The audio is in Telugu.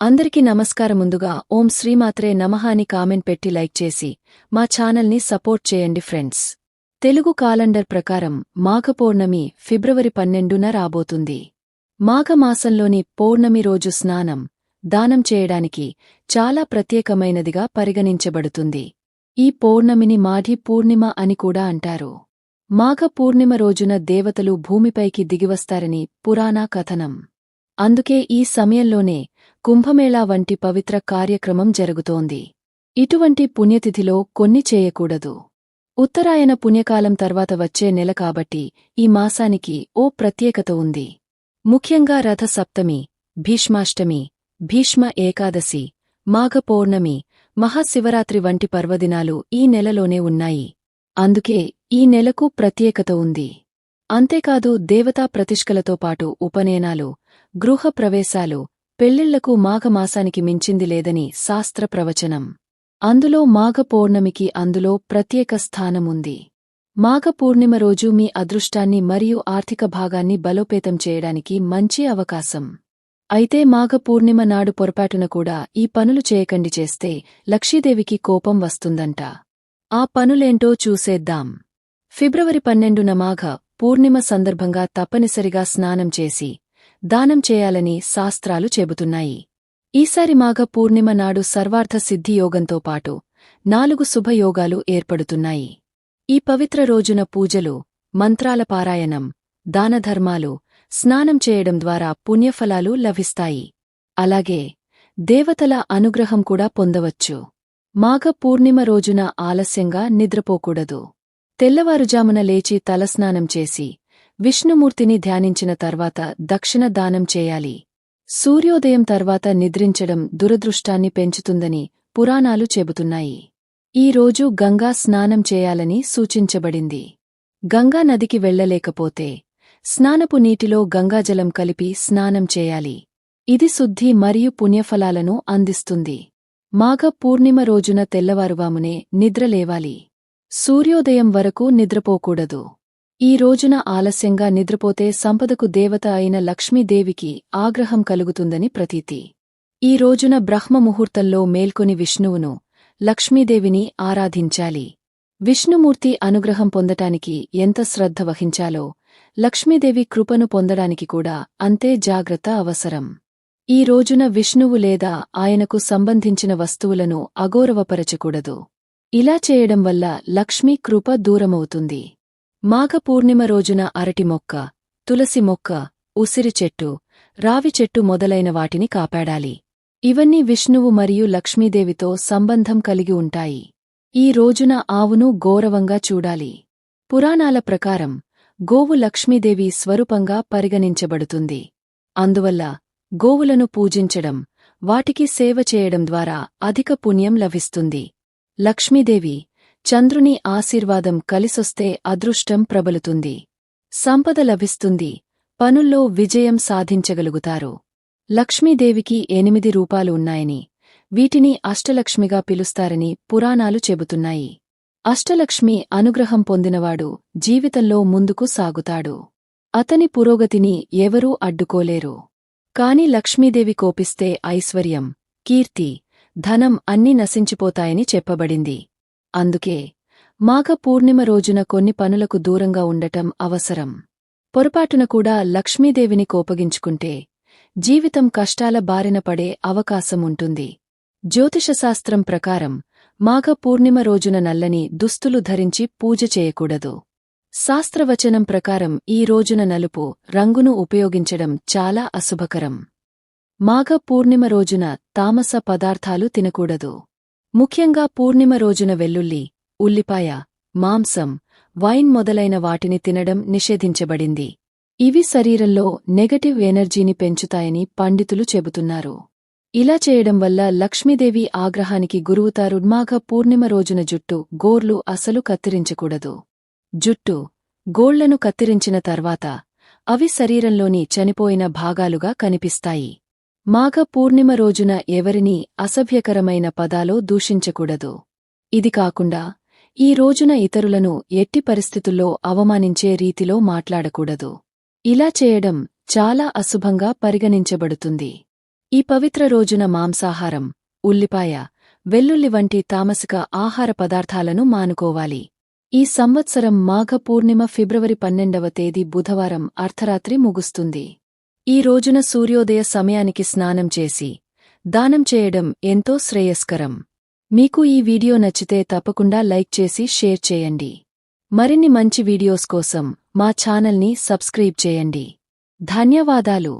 అందరికీ నమస్కారం ముందుగా ఓం శ్రీమాత్రే నమః అని కామెంట్ పెట్టి లైక్ చేసి మా ఛానల్ని సపోర్ట్ చేయండి ఫ్రెండ్స్. తెలుగు కాలండర్ ప్రకారం మాఘ పౌర్ణమి ఫిబ్రవరి పన్నెండున రాబోతుంది. మాఘమాసంలోని పౌర్ణమి రోజు స్నానం దానం చేయడానికి చాలా ప్రత్యేకమైనదిగా పరిగణించబడుతుంది. ఈ పౌర్ణమిని మాఘి పూర్ణిమ అని కూడా అంటారు. మాఘ పూర్ణిమ రోజున దేవతలు భూమిపైకి దిగివస్తారని పురాణా కథనం. అందుకే ఈ సమయంలోనే కుంభమేళా వంటి పవిత్ర కార్యక్రమం జరుగుతోంది. ఇటువంటి పుణ్యతిథిలో కొన్ని చేయకూడదు. ఉత్తరాయణ పుణ్యకాలం తర్వాత వచ్చే నెల కాబట్టి ఈ మాసానికి ఓ ప్రత్యేకత ఉంది. ముఖ్యంగా రథ సప్తమి భీష్మాష్టమి భీష్మ ఏకాదశి మాఘ పౌర్ణమి మహాశివరాత్రి వంటి పర్వదినాలు ఈ నెలలోనే ఉన్నాయి. అందుకే ఈ నెలకు ప్రత్యేకత ఉంది. అంతేకాదు దేవతా ప్రతిష్కలతో పాటు ఉపనయనాలు గృహ ప్రవేశాలు పెళ్ళిళ్ళకు మాఘమాసానికి మించింది లేదని శాస్త్ర ప్రవచనం. అందులో మాఘ పౌర్ణమికి అందులో ప్రత్యేక స్థానముంది. మాఘ పూర్ణిమ రోజు మీ అదృష్టాన్ని మరియు ఆర్థిక భాగాన్ని బలోపేతం చేయడానికి మంచి అవకాశం. అయితే మాఘ పూర్ణిమ నాడు పొరపాటున కూడా ఈ పనులు చేయకండి చేస్తే లక్షీదేవికి కోపం వస్తుందంట. ఆ పనులేంటో చూసేద్దాం. ఫిబ్రవరి పన్నెండున మాఘ పూర్ణిమ సందర్భంగా తప్పనిసరిగా స్నానం చేసి దానం చేయాలని శాస్త్రాలు చెబుతున్నాయి. ఈసారి మాఘ పూర్ణిమ నాడు సర్వార్థ సిద్ధియోగంతో పాటు నాలుగు శుభయోగాలు ఏర్పడుతున్నాయి. ఈ పవిత్ర రోజున పూజలు మంత్రాల పారాయణం దానధర్మాలు స్నానం చేయడం ద్వారా పుణ్యఫలాలు లభిస్తాయి. అలాగే దేవతల అనుగ్రహం కూడా పొందవచ్చు. మాఘ పూర్ణిమ రోజున ఆలస్యంగా నిద్రపోకూడదు. తెల్లవారుజామున లేచి తలస్నానం చేసి విష్ణుమూర్తిని ధ్యానించిన తర్వాత దక్షిణ దానం చేయాలి. సూర్యోదయం తర్వాత నిద్రించడం దురదృష్టాన్ని పెంచుతుందని పురాణాలు చెబుతున్నాయి. ఈ రోజు గంగా స్నానం చేయాలని సూచించబడింది. గంగా నదికి వెళ్ళలేకపోతే స్నానపు నీటిలో గంగాజలం కలిపి స్నానం చేయాలి. ఇది శుద్ధి మరియు పుణ్యఫలాలను అందిస్తుంది. మాఘ పూర్ణిమ రోజున తెల్లవారువామునే నిద్రలేవాలి సూర్యోదయం వరకు నిద్రపోకూడదు. ఈ రోజున ఆలస్యంగా నిద్రపోతే సంపదకు దేవత అయిన లక్ష్మీదేవికి ఆగ్రహం కలుగుతుందని ప్రతీతి. ఈ రోజున బ్రహ్మ ముహూర్తంలో మేల్కొని విష్ణువును లక్ష్మీదేవిని ఆరాధించాలి. విష్ణుమూర్తి అనుగ్రహం పొందటానికి ఎంత శ్రద్ధ వహించాలో లక్ష్మీదేవి కృపను పొందడానికి కూడా అంతే జాగ్రత్త అవసరం. ఈ రోజున విష్ణువు లేదా ఆయనకు సంబంధించిన వస్తువులను అగౌరవపరచకూడదు. ఇలా చేయడం వల్ల లక్ష్మీ కృప దూరమవుతుంది. మాఘ పూర్ణిమ రోజున అరటి మొక్క తులసి మొక్క ఉసిరి చెట్టు రావి చెట్టు మొదలైన వాటిని కాపాడాలి. ఇవన్నీ విష్ణువు మరియు లక్ష్మీదేవితో సంబంధం కలిగి ఉంటాయి. ఈ రోజున ఆవును గౌరవంగా చూడాలి. పురాణాల ప్రకారం గోవు లక్ష్మీదేవి స్వరూపంగా పరిగణించబడుతుంది. అందువల్ల గోవులను పూజించడం వాటికి సేవ చేయడం ద్వారా అధిక పుణ్యం లభిస్తుంది. లక్ష్మీదేవి చంద్రుని ఆశీర్వాదం కలిసొస్తే అదృష్టం ప్రబలుతుంది. సంపద లభిస్తుంది. పనుల్లో విజయం సాధించగలుగుతారు. లక్ష్మీదేవికి ఎనిమిది రూపాలు ఉన్నాయని వీటిని అష్టలక్ష్మిగా పిలుస్తారని పురాణాలు చెబుతున్నాయి. అష్టలక్ష్మి అనుగ్రహం పొందినవాడు జీవితంలో ముందుకు సాగుతాడు. అతని పురోగతిని ఎవరూ అడ్డుకోలేరు. కాని లక్ష్మీదేవి కోపిస్తే ఐశ్వర్యం కీర్తి ధనం అన్నీ నశించిపోతాయని చెప్పబడింది. అందుకే మాఘ పూర్ణిమ రోజున కొన్ని పనులకు దూరంగా ఉండటం అవసరం. పొరపాటున కూడా లక్ష్మీదేవిని కోపగించుకుంటే జీవితం కష్టాల బారిన పడే అవకాశముంటుంది జ్యోతిషశాస్త్రం ప్రకారం మాఘ పూర్ణిమ రోజున నల్లని దుస్తులు ధరించి పూజ చేయకూడదు. శాస్త్రవచనం ప్రకారం ఈ రోజున నలుపు రంగును ఉపయోగించడం చాలా అశుభకరం. మాఘ పూర్ణిమ రోజున తామస పదార్థాలు తినకూడదు. ముఖ్యంగా పూర్ణిమ రోజున వెల్లుల్లి ఉల్లిపాయ మాంసం వైన్ మొదలైన వాటిని తినడం నిషేధించబడింది. ఇవి శరీరంలో నెగటివ్ ఎనర్జీని పెంచుతాయని పండితులు చెబుతున్నారు. ఇలా చేయడం వల్ల లక్ష్మీదేవి ఆగ్రహానికి గురువుతారు. మాఘ పూర్ణిమ రోజున జుట్టు గోర్లు అసలు కత్తిరించకూడదు. జుట్టు గోళ్ళను కత్తిరించిన తర్వాత అవి శరీరంలోని చనిపోయిన భాగాలుగా కనిపిస్తాయి. మాఘ పూర్ణిమ రోజున ఎవరినీ అసభ్యకరమైన పదాలో దూషించకూడదు. ఇది కాకుండా ఈ రోజున ఇతరులను ఎట్టి పరిస్థితుల్లో అవమానించే రీతిలో మాట్లాడకూడదు. ఇలా చేయడం చాలా అశుభంగా పరిగణించబడుతుంది. ఈ పవిత్ర రోజున మాంసాహారం ఉల్లిపాయ వెల్లుల్లి వంటి తామసిక ఆహార పదార్థాలను మానుకోవాలి. ఈ సంవత్సరం మాఘ పూర్ణిమ ఫిబ్రవరి పన్నెండవ తేదీ బుధవారం అర్ధరాత్రి ముగుస్తుంది. ఈ రోజున సూర్యోదయ సమయానికి స్నానం చేసి దానం చేయడం ఎంతో శ్రేయస్కరం. మీకు ఈ వీడియో నచ్చితే తప్పకుండా లైక్ చేసి షేర్ చేయండి. మరిన్ని మంచి వీడియోస్ కోసం మా ఛానల్ని సబ్స్క్రైబ్ చేయండి. ధన్యవాదాలు.